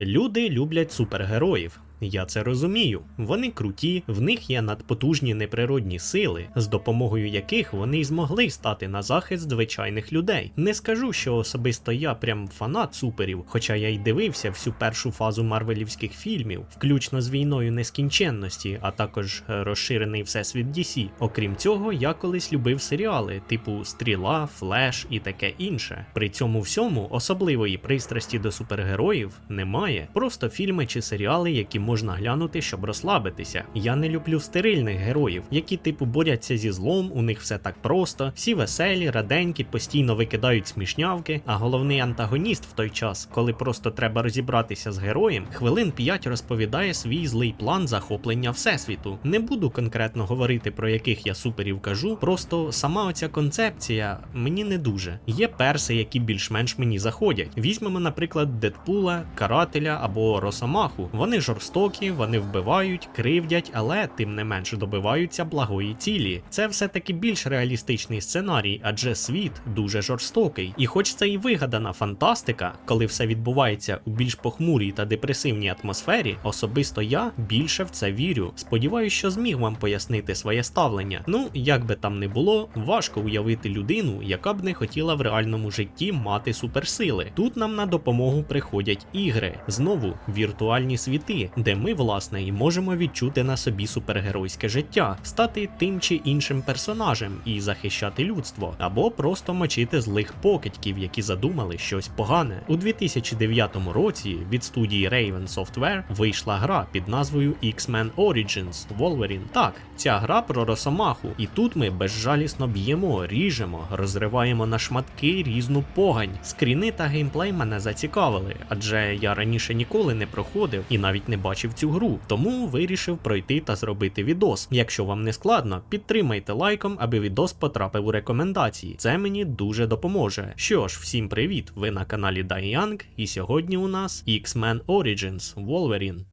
Люди люблять супергероїв. Я це розумію. Вони круті, в них є надпотужні неприродні сили, з допомогою яких вони й змогли стати на захист звичайних людей. Не скажу, що особисто я прям фанат суперів, хоча я й дивився всю першу фазу марвелівських фільмів, включно з війною нескінченності, а також е, розширений всесвіт DC. Окрім цього, я колись любив серіали, типу Стріла, Флеш і таке інше. При цьому всьому особливої пристрасті до супергероїв немає. Просто фільми чи серіали, які можна глянути, щоб розслабитися. Я не люблю стерильних героїв, які типу борються зі злом, у них все так просто, всі веселі, раденькі, постійно викидають смішнявки, а головний антагоніст в той час, коли просто треба розібратися з героєм, хвилин 5 розповідає свій злий план захоплення всесвіту. Не буду конкретно говорити про яких я суперів кажу, просто сама оця концепція мені не дуже. Є перси, які більш-менш мені заходять. Візьмемо, наприклад, Дедпула, Карателя або Росомаху. Вони жорстокі, вони вбивають, кривдять, але тим не менш добиваються благої цілі. Це все-таки більш реалістичний сценарій, адже світ дуже жорстокий. І хоч це і вигадана фантастика, коли все відбувається у більш похмурій та депресивній атмосфері, особисто я більше в це вірю. Сподіваюсь, що зміг вам пояснити своє ставлення. Ну, як би там не було, важко уявити людину, яка б не хотіла в реальному житті мати суперсили. Тут нам на допомогу приходять ігри, знову віртуальні світи, де ми, власне, і можемо відчути на собі супергеройське життя, стати тим чи іншим персонажем і захищати людство, або просто мочити злих покидьків, які задумали щось погане. У 2009 році від студії Raven Software вийшла гра під назвою X-Men Origins Wolverine. Так, ця гра про Росомаху, і тут ми безжалісно б'ємо, ріжемо, розриваємо на шматки різну погань. Скріни та геймплей мене зацікавили, адже я раніше ніколи не проходив і навіть не бачив цю гру, тому вирішив пройти та зробити відос. Якщо вам не складно, підтримайте лайком, аби відос потрапив у рекомендації. Це мені дуже допоможе. Що ж, всім привіт! Ви на каналі Дайянг, і сьогодні у нас X-Men Origins Wolverine.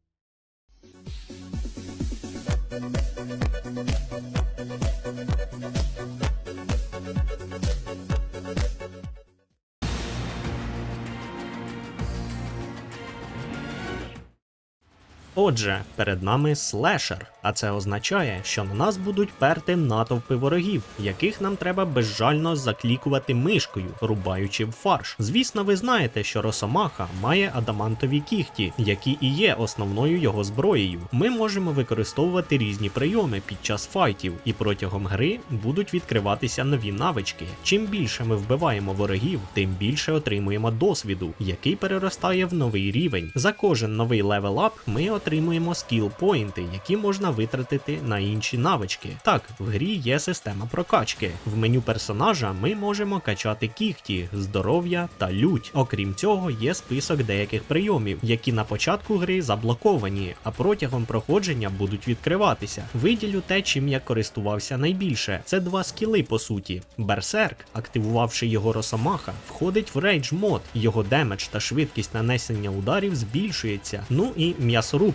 Отже, перед нами слешер, а це означає, що на нас будуть перти натовпи ворогів, яких нам треба безжально заклікувати мишкою, рубаючи в фарш. Звісно, ви знаєте, що Росомаха має адамантові кіхті, які і є основною його зброєю. Ми можемо використовувати різні прийоми під час файтів, і протягом гри будуть відкриватися нові навички. Чим більше ми вбиваємо ворогів, тим більше отримуємо досвіду, який переростає в новий рівень. За кожен новий левел-ап ми отримуємо скіл-поінти, які можна витратити на інші навички. Так, в грі є система прокачки. В меню персонажа ми можемо качати кіхті, здоров'я та лють. Окрім цього, є список деяких прийомів, які на початку гри заблоковані, а протягом проходження будуть відкриватися. Виділю те, чим я користувався найбільше. Це два скіли по суті. Берсерк, активувавши його росомаха, входить в рейдж мод. Його демедж та швидкість нанесення ударів збільшується. Ну і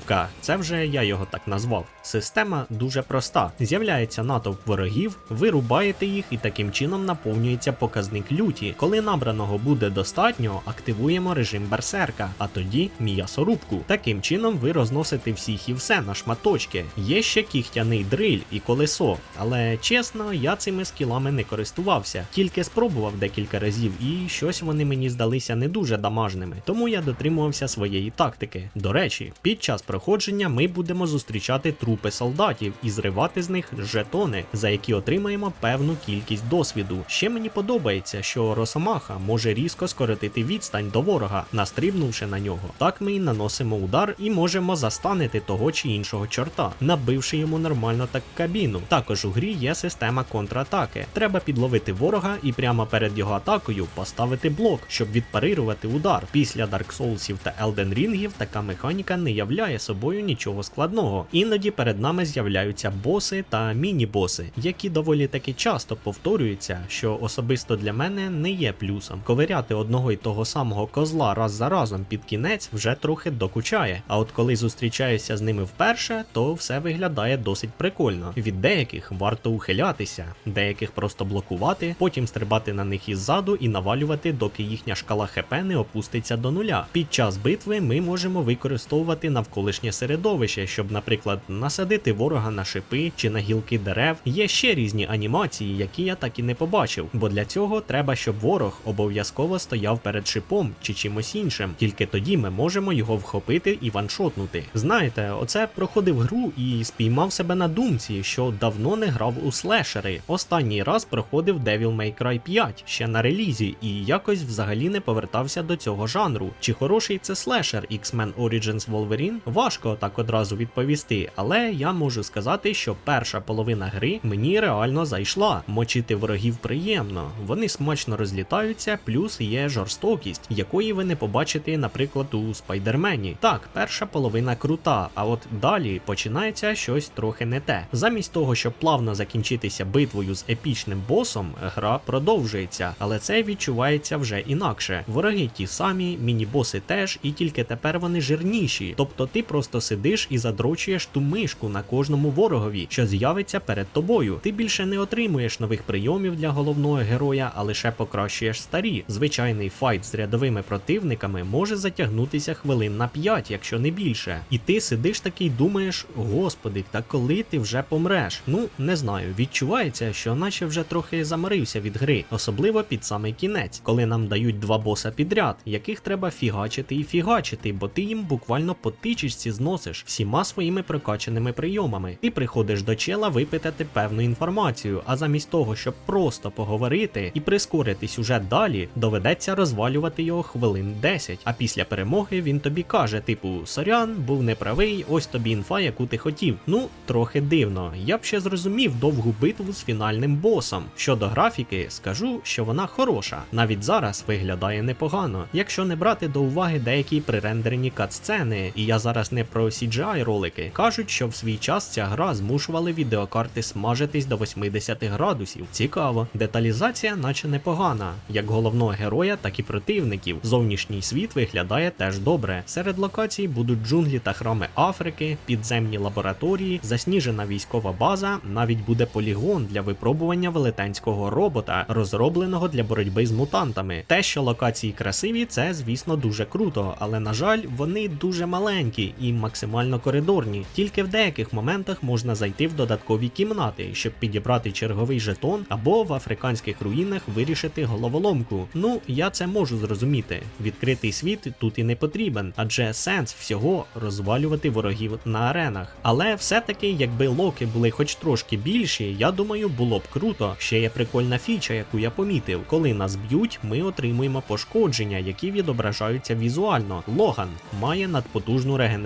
м'ясорубка. Це вже я його так назвав. Система дуже проста. З'являється натовп ворогів, ви рубаєте їх і таким чином наповнюється показник люті. Коли набраного буде достатньо, активуємо режим берсерка, а тоді м'ясорубку. Таким чином ви розносите всіх і все на шматочки. Є ще кігтяний дриль і колесо, але чесно, я цими скілами не користувався, тільки спробував декілька разів, і щось вони мені здалися не дуже дамажними, тому я дотримувався своєї тактики. До речі, під час проходження ми будемо зустрічати трупи солдатів і зривати з них жетони, за які отримаємо певну кількість досвіду. Ще мені подобається, що Росомаха може різко скоротити відстань до ворога, настрибнувши на нього. Так ми й наносимо удар і можемо застанити того чи іншого чорта, набивши йому нормально так кабіну. Також у грі є система контратаки. Треба підловити ворога і прямо перед його атакою поставити блок, щоб відпарирувати удар. Після Dark Soulsів та Elden Ringів така механіка не являє собою нічого складного. Іноді перед нами з'являються боси та міні-боси, які доволі таки часто повторюються, що особисто для мене не є плюсом. Ковиряти одного й того самого козла раз за разом під кінець вже трохи докучає. А от коли зустрічаюся з ними вперше, то все виглядає досить прикольно. Від деяких варто ухилятися, деяких просто блокувати, потім стрибати на них іззаду і навалювати, доки їхня шкала ХП не опуститься до нуля. Під час битви ми можемо використовувати навколишнє середовище, щоб, наприклад, насадити ворога на шипи чи на гілки дерев. Є ще різні анімації, які я так і не побачив. Бо для цього треба, щоб ворог обов'язково стояв перед шипом чи чимось іншим. Тільки тоді ми можемо його вхопити і ваншотнути. Знаєте, оце проходив гру і спіймав себе на думці, що давно не грав у слешери. Останній раз проходив Devil May Cry 5 ще на релізі, і якось взагалі не повертався до цього жанру. Чи хороший це слешер X-Men Origins Wolverine? Важко так одразу відповісти, але я можу сказати, що перша половина гри мені реально зайшла. Мочити ворогів приємно, вони смачно розлітаються, плюс є жорстокість, якої ви не побачите, наприклад, у Спайдермені. Так, перша половина крута, а от далі починається щось трохи не те. Замість того, щоб плавно закінчитися битвою з епічним босом, гра продовжується, але це відчувається вже інакше. Вороги ті самі, міні-боси теж, і тільки тепер вони жирніші. Тобто ти просто сидиш і задрочуєш ту мишку на кожному ворогові, що з'явиться перед тобою. Ти більше не отримуєш нових прийомів для головного героя, а лише покращуєш старі. Звичайний файт з рядовими противниками може затягнутися хвилин на 5, якщо не більше. І ти сидиш такий думаєш, господи, та коли ти вже помреш? Ну не знаю, відчувається, що наче вже трохи заморився від гри, особливо під самий кінець, коли нам дають два боса підряд, яких треба фігачити і фігачити, бо ти їм буквально по тичечці зносиш всіма своїми прокачаними прийомами. Ти приходиш до чела випитати певну інформацію, а замість того, щоб просто поговорити і прискорити сюжет далі, доведеться розвалювати його хвилин 10. А після перемоги він тобі каже: типу, сорян, був неправий, ось тобі інфа, яку ти хотів. Ну, трохи дивно. Я б ще зрозумів довгу битву з фінальним босом. Щодо графіки, скажу, що вона хороша. Навіть зараз виглядає непогано, якщо не брати до уваги деякі прирендерені катсцени, і я зараз не про CGI ролики, кажуть, що в свій час ця гра змушували відеокарти смажитись до 80 градусів. Цікаво, деталізація, наче непогана, як головного героя, так і противників. Зовнішній світ виглядає теж добре. Серед локацій будуть джунглі та храми Африки, підземні лабораторії, засніжена військова база, навіть буде полігон для випробування велетенського робота, розробленого для боротьби з мутантами. Те, що локації красиві, це звісно дуже круто, але на жаль, вони дуже маленькі і максимально коридорні. Тільки в деяких моментах можна зайти в додаткові кімнати, щоб підібрати черговий жетон або в африканських руїнах вирішити головоломку. Ну, я це можу зрозуміти. Відкритий світ тут і не потрібен, адже сенс всього розвалювати ворогів на аренах. Але все-таки, якби локи були хоч трошки більші, я думаю, було б круто. Ще є прикольна фіча, яку я помітив. Коли нас б'ють, ми отримуємо пошкодження, які відображаються візуально. Логан має надпотужну регенерацію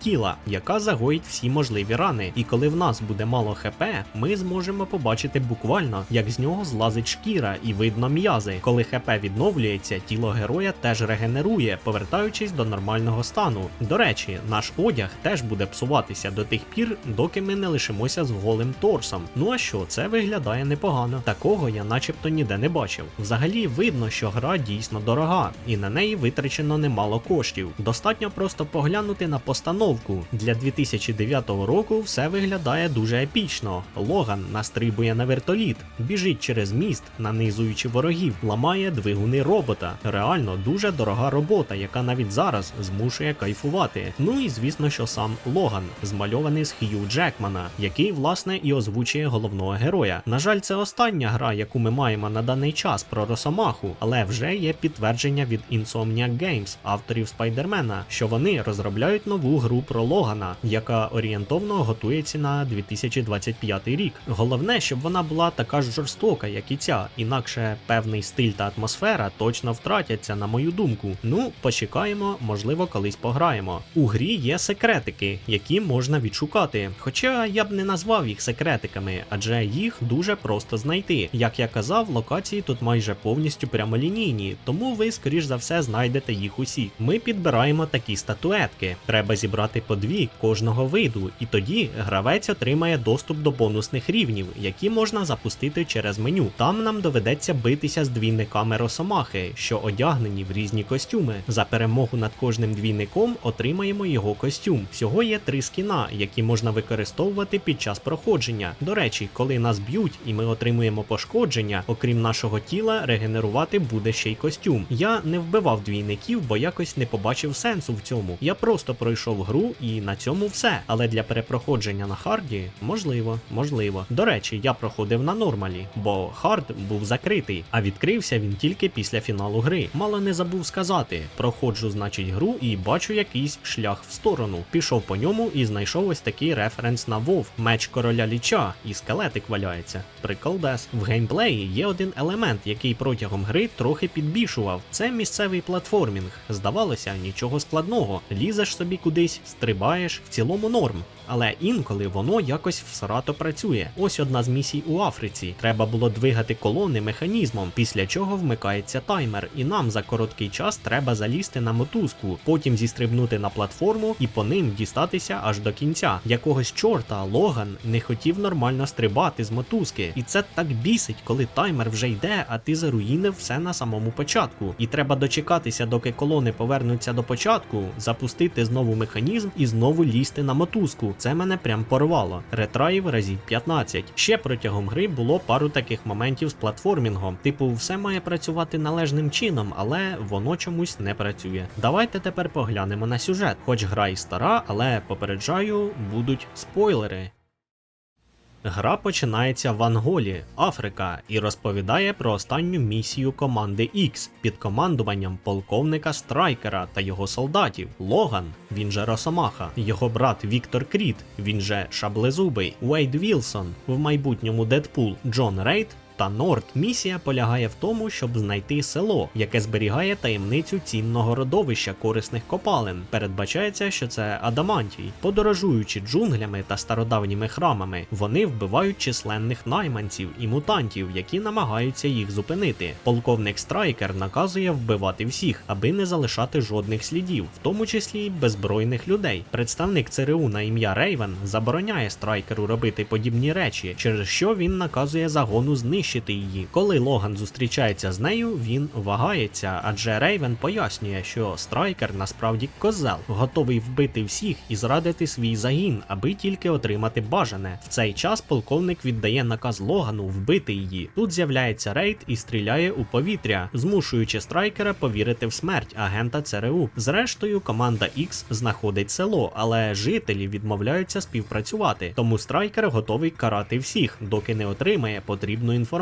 тіла, яка загоїть всі можливі рани. І коли в нас буде мало ХП, ми зможемо побачити буквально, як з нього злазить шкіра і видно м'язи. Коли ХП відновлюється, тіло героя теж регенерує, повертаючись до нормального стану. До речі, наш одяг теж буде псуватися до тих пір, доки ми не лишимося з голим торсом. Ну а що, це виглядає непогано. Такого я начебто ніде не бачив. Взагалі видно, що гра дійсно дорога, і на неї витрачено немало коштів. Достатньо просто поглянути на постановку. Для 2009 року все виглядає дуже епічно. Логан настрибує на вертоліт, біжить через міст, нанизуючи ворогів, ламає двигуни робота. Реально дуже дорога робота, яка навіть зараз змушує кайфувати. Ну і звісно, що сам Логан, змальований з Хью Джекмана, який власне і озвучує головного героя. На жаль, це остання гра, яку ми маємо на даний час про Росомаху, але вже є підтвердження від Insomniac Games, авторів Спайдермена, що вони розробляють нову гру про Логана, яка орієнтовно готується на 2025 рік. Головне, щоб вона була така ж жорстока, як і ця, інакше певний стиль та атмосфера точно втратяться, на мою думку. Ну, почекаємо, можливо, колись пограємо. У грі є секретики, які можна відшукати. Хоча я б не назвав їх секретиками, адже їх дуже просто знайти. Як я казав, локації тут майже повністю прямолінійні, тому ви, скоріш за все, знайдете їх усі. Ми підбираємо такі статуетки. Треба зібрати по дві кожного виду, і тоді гравець отримає доступ до бонусних рівнів, які можна запустити через меню. Там нам доведеться битися з двійниками Росомахи, що одягнені в різні костюми. За перемогу над кожним двійником отримаємо його костюм. Всього є три скіна, які можна використовувати під час проходження. До речі, коли нас б'ють і ми отримуємо пошкодження, окрім нашого тіла, регенерувати буде ще й костюм. Я не вбивав двійників, бо якось не побачив сенсу в цьому. Я просто пройшов гру і на цьому все. Але для перепроходження на харді можливо, можливо. До речі, я проходив на нормалі, бо хард був закритий, а відкрився він тільки після фіналу гри. Мало не забув сказати. Проходжу, значить, гру і бачу якийсь шлях в сторону. Пішов по ньому і знайшов ось такий референс на Вов, меч короля ліча, і скелетик валяється. Приколдес. В геймплеї є один елемент, який протягом гри трохи підбільшував. Це місцевий платформінг. Здавалося, нічого складного. Лізеш собі кудись, стрибаєш, в цілому норм. Але інколи воно якось всрато працює. Ось одна з місій у Африці. Треба було двигати колони механізмом, після чого вмикається таймер, і нам за короткий час треба залізти на мотузку, потім зістрибнути на платформу і по ним дістатися аж до кінця. Якогось чорта Логан не хотів нормально стрибати з мотузки, і це так бісить, коли таймер вже йде, а ти заруїнив все на самому початку. І треба дочекатися, доки колони повернуться до початку, запустити знову механізм і знову лізти на мотузку. Це мене прям порвало. Ретраїв разів 15. Ще протягом гри було пару таких моментів з платформінгом. Типу, все має працювати належним чином, але воно чомусь не працює. Давайте тепер поглянемо на сюжет. Хоч гра і стара, але попереджаю, будуть спойлери. Гра починається в Анголі, Африка, і розповідає про останню місію команди X під командуванням полковника Страйкера та його солдатів. Логан, він же Росомаха, його брат Віктор Кріт, він же Шаблезубий, Уейд Вілсон, в майбутньому Дедпул, Джон Рейд та Норд. Місія полягає в тому, щоб знайти село, яке зберігає таємницю цінного родовища корисних копалин. Передбачається, що це Адамантій. Подорожуючи джунглями та стародавніми храмами, вони вбивають численних найманців і мутантів, які намагаються їх зупинити. Полковник Страйкер наказує вбивати всіх, аби не залишати жодних слідів, в тому числі й беззбройних людей. Представник ЦРУ на ім'я Рейвен забороняє страйкеру робити подібні речі, через що він наказує загону знищити її. Коли Логан зустрічається з нею, він вагається, адже Рейвен пояснює, що страйкер насправді козел, готовий вбити всіх і зрадити свій загін, аби тільки отримати бажане. В цей час полковник віддає наказ Логану вбити її. Тут з'являється рейд і стріляє у повітря, змушуючи страйкера повірити в смерть агента ЦРУ. Зрештою, команда X знаходить село, але жителі відмовляються співпрацювати. Тому страйкер готовий карати всіх, доки не отримає потрібну інформацію.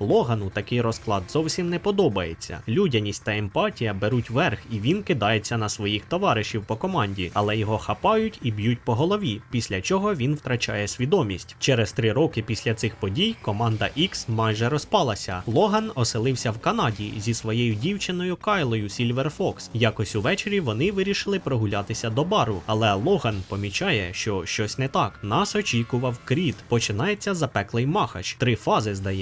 Логану такий розклад зовсім не подобається. Людяність та емпатія беруть верх, і він кидається на своїх товаришів по команді, але його хапають і б'ють по голові, після чого він втрачає свідомість. Через три роки після цих подій команда X майже розпалася. Логан оселився в Канаді зі своєю дівчиною Кайлою Сільвер Фокс. Якось увечері вони вирішили прогулятися до бару, але Логан помічає, що щось не так. Нас очікував кріт. Починається запеклий махач. Три фази, здається.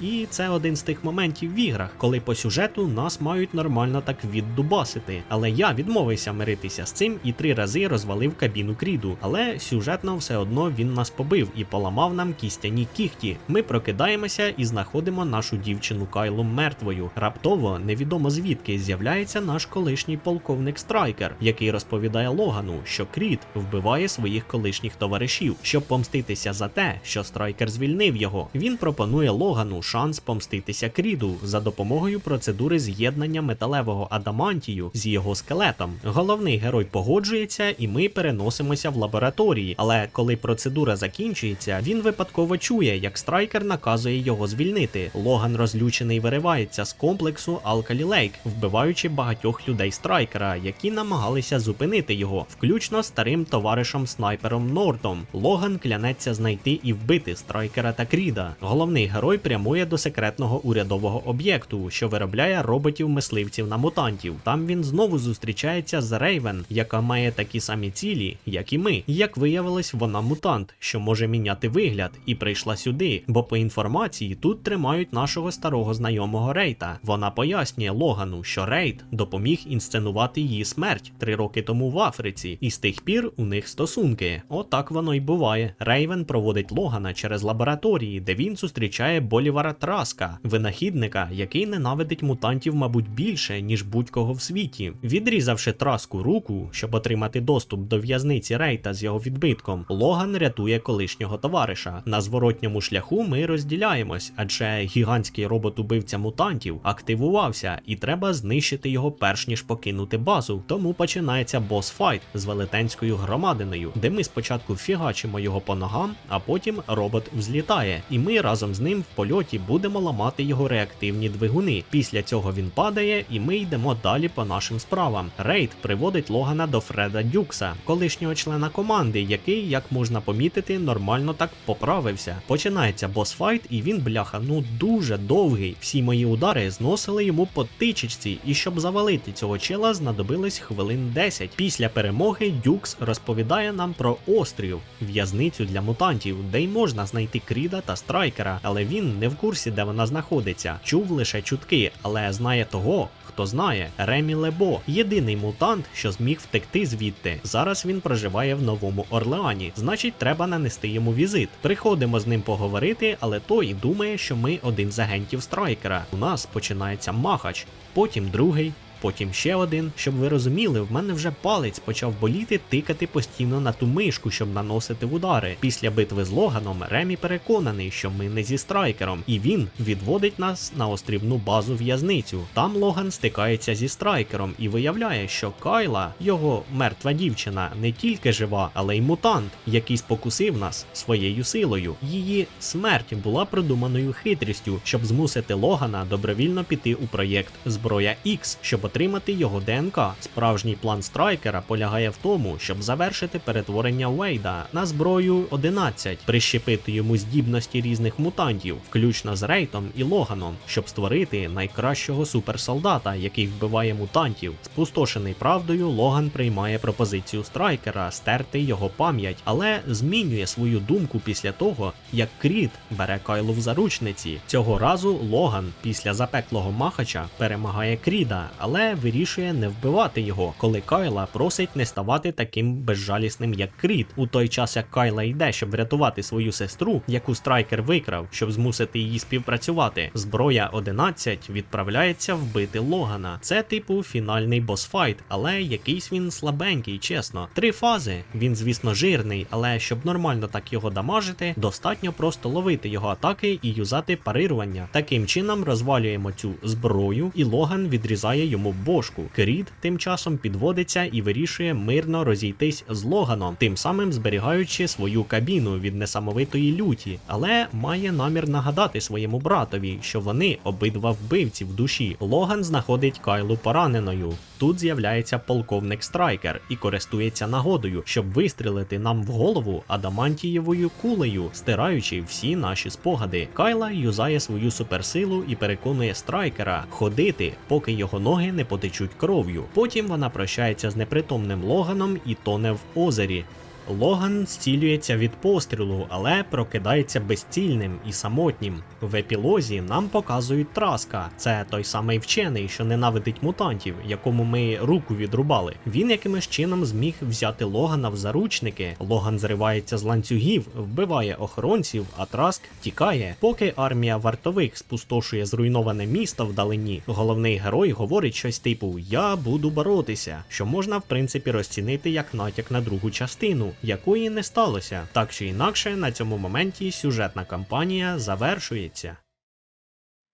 І це один з тих моментів в іграх, коли по сюжету нас мають нормально так віддубасити. Але я відмовився миритися з цим і три рази розвалив кабіну кріду. Але сюжетно все одно він нас побив і поламав нам кістяні кіхті. Ми прокидаємося і знаходимо нашу дівчину Кайлу мертвою. Раптово, невідомо звідки, з'являється наш колишній полковник Страйкер, який розповідає Логану, що Кріт вбиває своїх колишніх товаришів, щоб помститися за те, що Страйкер звільнив його. Він пропонує Логану шанс помститися Кріду за допомогою процедури з'єднання металевого адамантію з його скелетом. Головний герой погоджується, і ми переносимося в лабораторії. Але коли процедура закінчується, він випадково чує, як страйкер наказує його звільнити. Логан розлючений виривається з комплексу Алкалі Лейк, вбиваючи багатьох людей страйкера, які намагалися зупинити його, включно старим товаришем снайпером Нортом. Логан клянеться знайти і вбити страйкера та Кріда. Головний герой герой прямує до секретного урядового об'єкту, що виробляє роботів-мисливців на мутантів. Там він знову зустрічається з Рейвен, яка має такі самі цілі, як і ми. Як виявилось, вона мутант, що може міняти вигляд, і прийшла сюди, бо по інформації тут тримають нашого старого знайомого Рейта. Вона пояснює Логану, що Рейд допоміг інсценувати її смерть три роки тому в Африці, і з тих пір у них стосунки. Отак воно й буває. Рейвен проводить Логана через лабораторії, де він зустрічає Болівара Траска, винахідника, який ненавидить мутантів, мабуть, більше, ніж будь-кого в світі. Відрізавши траску руку, щоб отримати доступ до в'язниці Рейта з його відбитком, Логан рятує колишнього товариша. На зворотньому шляху ми розділяємось, адже гігантський робот-убивця мутантів активувався, і треба знищити його перш ніж покинути базу. Тому починається бос-файт з велетенською громадиною, де ми спочатку фігачимо його по ногам, а потім робот взлітає, і ми разом з ним польоті будемо ламати його реактивні двигуни. Після цього він падає, і ми йдемо далі по нашим справам. Рейд приводить Логана до Фреда Дюкса, колишнього члена команди, який, як можна помітити, нормально так поправився. Починається босфайт, і він, бляха, ну дуже довгий. Всі мої удари зносили йому по тичечці, і щоб завалити цього чела, знадобилось хвилин 10. Після перемоги Дюкс розповідає нам про острів, в'язницю для мутантів, де й можна знайти Кріда та Страйкера, але він не в курсі, де вона знаходиться. Чув лише чутки, але знає того. Хто знає, Ремі Лебо єдиний мутант, що зміг втекти звідти. Зараз він проживає в Новому Орлеані, значить, треба нанести йому візит. Приходимо з ним поговорити, але той думає, що ми один з агентів страйкера. У нас починається махач, потім другий. Потім ще один, щоб ви розуміли, в мене вже палець почав боліти тикати постійно на ту мишку, щоб наносити удари. Після битви з Логаном Ремі переконаний, що ми не зі страйкером, і він відводить нас на острівну базу в'язницю. Там Логан стикається зі страйкером і виявляє, що Кайла, його мертва дівчина, не тільки жива, але й мутант, який спокусив нас своєю силою. Її смерть була придуманою хитрістю, щоб змусити Логана добровільно піти у проєкт Зброя X, щоб отримати його ДНК. Справжній план страйкера полягає в тому, щоб завершити перетворення Уейда на зброю 11, прищепити йому здібності різних мутантів, включно з Рейтом і Логаном, щоб створити найкращого суперсолдата, який вбиває мутантів. Спустошений правдою, Логан приймає пропозицію страйкера стерти його пам'ять, але змінює свою думку після того, як Кріт бере Кайлу в заручниці. Цього разу Логан після запеклого махача перемагає Кріда, але вирішує не вбивати його, коли Кайла просить не ставати таким безжалісним, як Кріт. У той час, як Кайла йде, щоб врятувати свою сестру, яку страйкер викрав, щоб змусити її співпрацювати. Зброя 11 відправляється вбити Логана. Це типу фінальний босфайт, але якийсь він слабенький, чесно. Три фази. Він, звісно, жирний, але щоб нормально так його дамажити, достатньо просто ловити його атаки і юзати парирування. Таким чином розвалюємо цю зброю, і Логан відрізає йому бошку. Крід тим часом підводиться і вирішує мирно розійтись з Логаном, тим самим зберігаючи свою кабіну від несамовитої люті, але має намір нагадати своєму братові, що вони обидва вбивці в душі. Логан знаходить Кайлу пораненою. Тут з'являється полковник Страйкер і користується нагодою, щоб вистрілити нам в голову адамантієвою кулею, стираючи всі наші спогади. Кайла юзає свою суперсилу і переконує страйкера ходити, поки його ноги не потечуть кров'ю. Потім вона прощається з непритомним Логаном і тоне в озері. Логан зцілюється від пострілу, але прокидається безцільним і самотнім. В епілозі нам показують Траска. Це той самий вчений, що ненавидить мутантів, якому ми руку відрубали. Він якимось чином зміг взяти Логана в заручники. Логан зривається з ланцюгів, вбиває охоронців, а Траск тікає. Поки армія вартових спустошує зруйноване місто вдалині, головний герой говорить щось типу Я буду боротися, що можна в принципі розцінити як натяк на другу частину якої не сталося. Так чи інакше, на цьому моменті сюжетна кампанія завершується.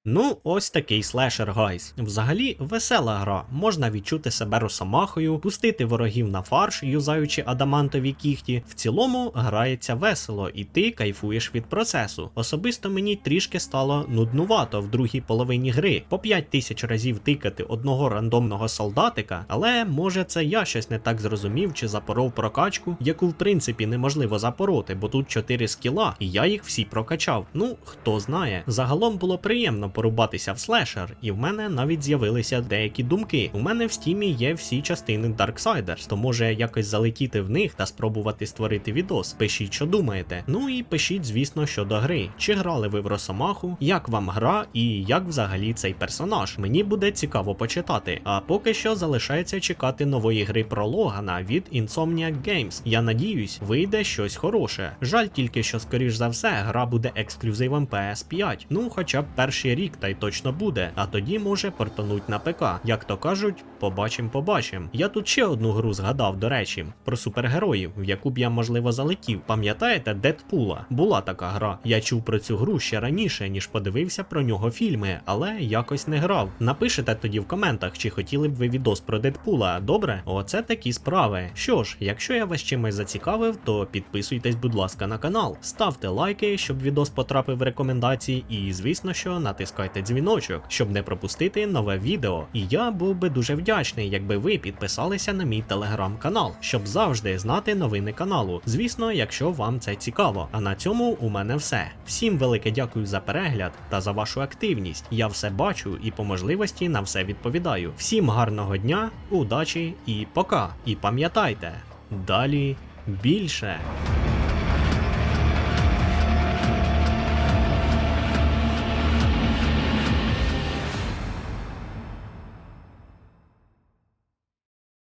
Ну, ось такий слешер гайс. Взагалі весела гра. Можна відчути себе росомахою, пустити ворогів на фарш, юзаючи адамантові кіхті. В цілому грається весело, і ти кайфуєш від процесу. Особисто мені трішки стало нуднувато в другій половині гри. По 5 тисяч разів тикати одного рандомного солдатика, але може це я щось не так зрозумів чи запоров прокачку, яку в принципі неможливо запороти, бо тут 4 скіла, і я їх всі прокачав. Ну, хто знає. Загалом було приємно порубатися в слешер, і в мене навіть з'явилися деякі думки. У мене в стімі є всі частини Darksiders, то може якось залетіти в них та спробувати створити відос. Пишіть, що думаєте. Ну і пишіть, звісно, щодо гри. Чи грали ви в Росомаху, як вам гра і як взагалі цей персонаж? Мені буде цікаво почитати. А поки що залишається чекати нової гри про Логана від Insomniac Games. Я надіюсь, вийде щось хороше. Жаль тільки, що скоріш за все гра буде ексклюзивом PS5. Ну, хоча б перший рік та й точно буде, а тоді може портануть на ПК. Як то кажуть, побачим, побачим. Я тут ще одну гру згадав, до речі, про супергероїв, в яку б я можливо залетів. Пам'ятаєте Дедпула? Була така гра. Я чув про цю гру ще раніше, ніж подивився про нього фільми, але якось не грав. Напишете тоді в коментах, чи хотіли б ви відос про Дедпула. Добре? Оце такі справи. Що ж, якщо я вас чимось зацікавив, то підписуйтесь, будь ласка, на канал, ставте лайки, щоб відос потрапив в рекомендації, і звісно, що натискайте дзвіночок, щоб не пропустити нове відео. І я був би дуже вдячний, якби ви підписалися на мій телеграм-канал, щоб завжди знати новини каналу. Звісно, якщо вам це цікаво. А на цьому у мене все. Всім велике дякую за перегляд та за вашу активність. Я все бачу і по можливості на все відповідаю. Всім гарного дня, удачі і пока. І пам'ятайте, далі більше.